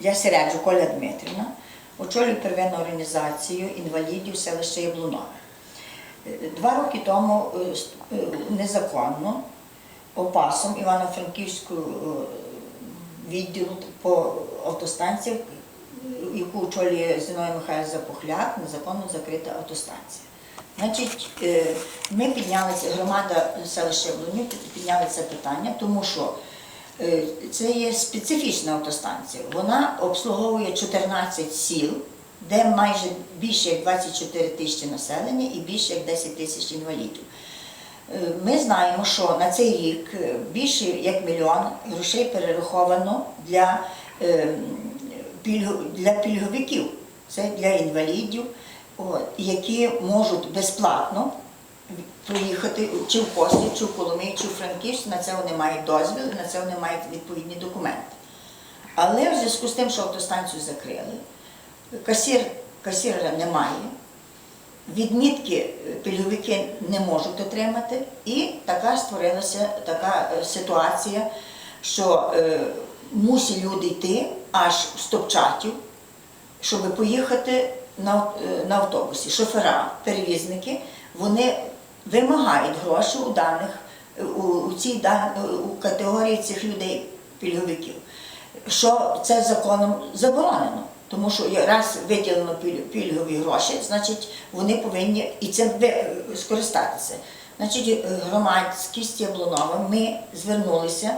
я Середжу Коля Дмитрівна, очолюю первинну організацію інвалідів селища Яблунове. Два роки тому е, е, незаконно опасом Івано-Франківського е, відділу по автостанціях, яку очолює Зіною Михайло Запухляк, незаконно закрита автостанція. Значить, ми піднялися, громада селища Яблунів підняли це питання, тому що це є специфічна автостанція. Вона обслуговує 14 сіл, де майже більше як 24 тисячі населення і більше як 10 тисяч інвалідів. Е, Ми знаємо, що на цей рік е, більше як мільйон грошей перераховано для, е, для пільговиків, це для інвалідів, які можуть безплатно проїхати чи в Косів, чи в Коломиї, чи в Франківськ, на це вони мають дозвіл, на це вони мають відповідні документи. Але в зв'язку з тим, що автостанцію закрили, касір, касіра немає, відмітки е, пільговики не можуть отримати, і така створилася така е, ситуація, що е, мусять люди йти аж в Стопчатів, щоб поїхати на, е, на автобусі. Шофера, перевізники, вони вимагають гроші у даних е, у, у цій е, у категорії цих людей пільговиків. Що це законом заборонено. Тому що раз виділено пільгові гроші, значить вони повинні і цим скористатися. Значить, е, громадськість Яблунова ми звернулися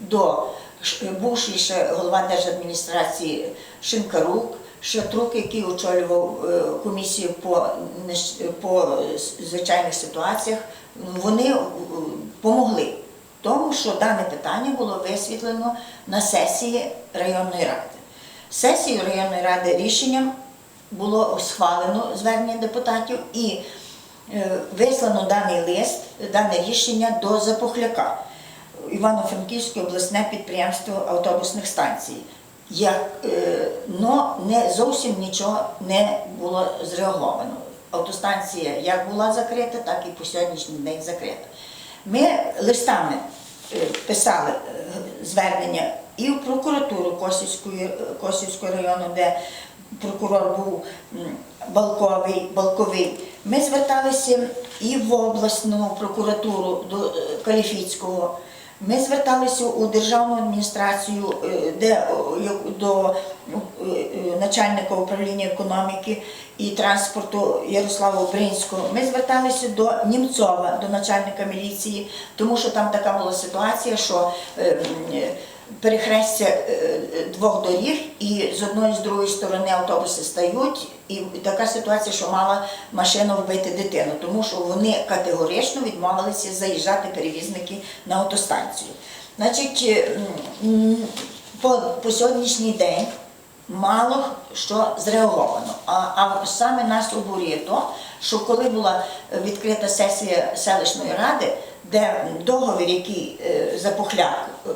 до ш- бувший ще голова держадміністрації Шинкарук, Шатрук, який очолював е, комісію по, по звичайних ситуаціях, вони е, помогли тому, що дане питання було висвітлено на сесії районної ради. Сесією районної ради рішенням було схвалено звернення депутатів і е, вислано даний лист, дане рішення до Запухляка. Івано-Франківське обласне підприємство автобусних станцій. Як, е, но не зовсім нічого не було зреаговано. Автостанція як була закрита, так і по сьогоднішній день закрита. Ми листами е, писали е, звернення і в прокуратуру Косівського району, де прокурор був Балковий, Балковий. Ми зверталися і в обласну прокуратуру до Каліфіцького. Ми зверталися у державну адміністрацію е, де, до е, е, начальника управління економіки і транспорту Ярослава Обринського. Ми зверталися до Німцова, до начальника міліції, тому що там така була ситуація, що е, е, перехрестя е, двох доріг, і з одної з другої сторони автобуси стають, і така ситуація, що мала машина вбити дитину, тому що вони категорично відмовилися заїжджати перевізники на автостанцію. Значить, е, по, по сьогоднішній день мало що зреаговано. А, а саме нас обурює то, що коли була відкрита сесія селищної ради, де договір, який е, Запухляк е,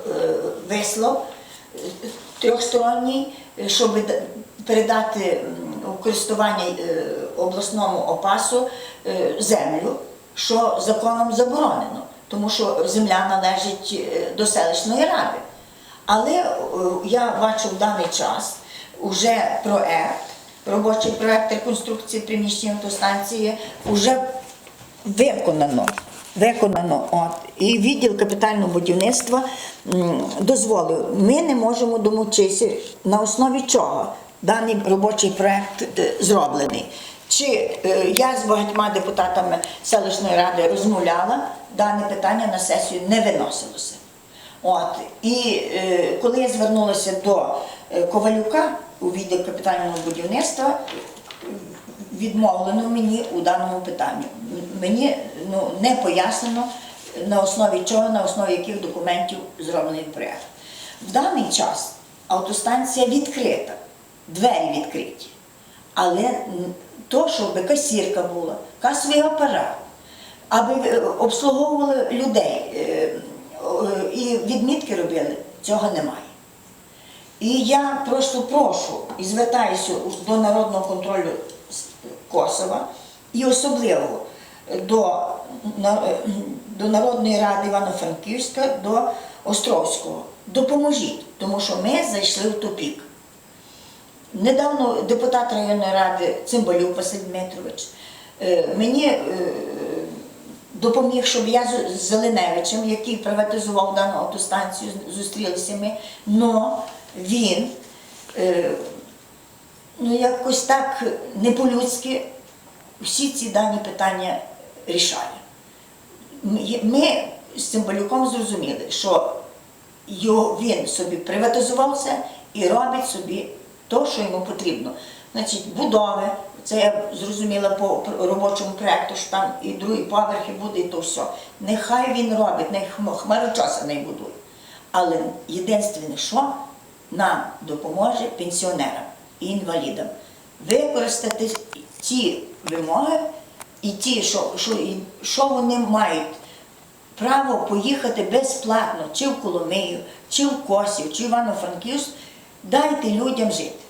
вислав, трьохсторонній, щоб передати у користування е, обласному опасу землю, що законом заборонено, тому що земля належить до селищної ради. Але я бачу в даний час уже проект, робочий проект реконструкції приміщення автостанції вже виконано. Виконано. От. І відділ капітального будівництва дозволив. Ми не можемо домовитися, на основі чого даний робочий проект е, зроблений. Чи е, я з багатьма депутатами селищної ради розмовляла, дане питання на сесію не виносилося. От. І е, коли я звернулася до Ковалюка у відділ капітального будівництва, відмовлено мені у даному питанні. Мені ну, не пояснено, на основі чого, на основі яких документів зроблений проєкт. В даний час автостанція відкрита, двері відкриті. Але то, щоб касірка була, касовий апарат, аби е, обслуговували людей е, е, і відмітки робили, цього немає. І я просто прошу і звертаюся до народного контролю Косова і особливо до, до Народної ради Івано-Франківська, до Островського. Допоможіть, тому що ми зайшли в тупік. Недавно депутат районної ради Цимбалюк Василь Дмитрович е, мені е, допоміг, щоб я з- Зеленевичем, який приватизував дану автостанцію, зустрілися ми, но він е, ну, якось так не по-людськи всі ці дані питання рішає. Ми- з Цимбалюком зрозуміли, що його, він собі приватизувався і робить собі те, що йому потрібно. Значить, будови, це я зрозуміла по робочому проєкту, що там і другі поверхи буде, і то все. Нехай він робить, нехай хм- хмарочоса не будує. Але єдине, що нам допоможе пенсіонерам і інвалідам використати ті вимоги і ті, що, що, що вони мають право поїхати безплатно чи в Коломию, чи в Косів, чи в Івано-Франківськ, дайте людям жити.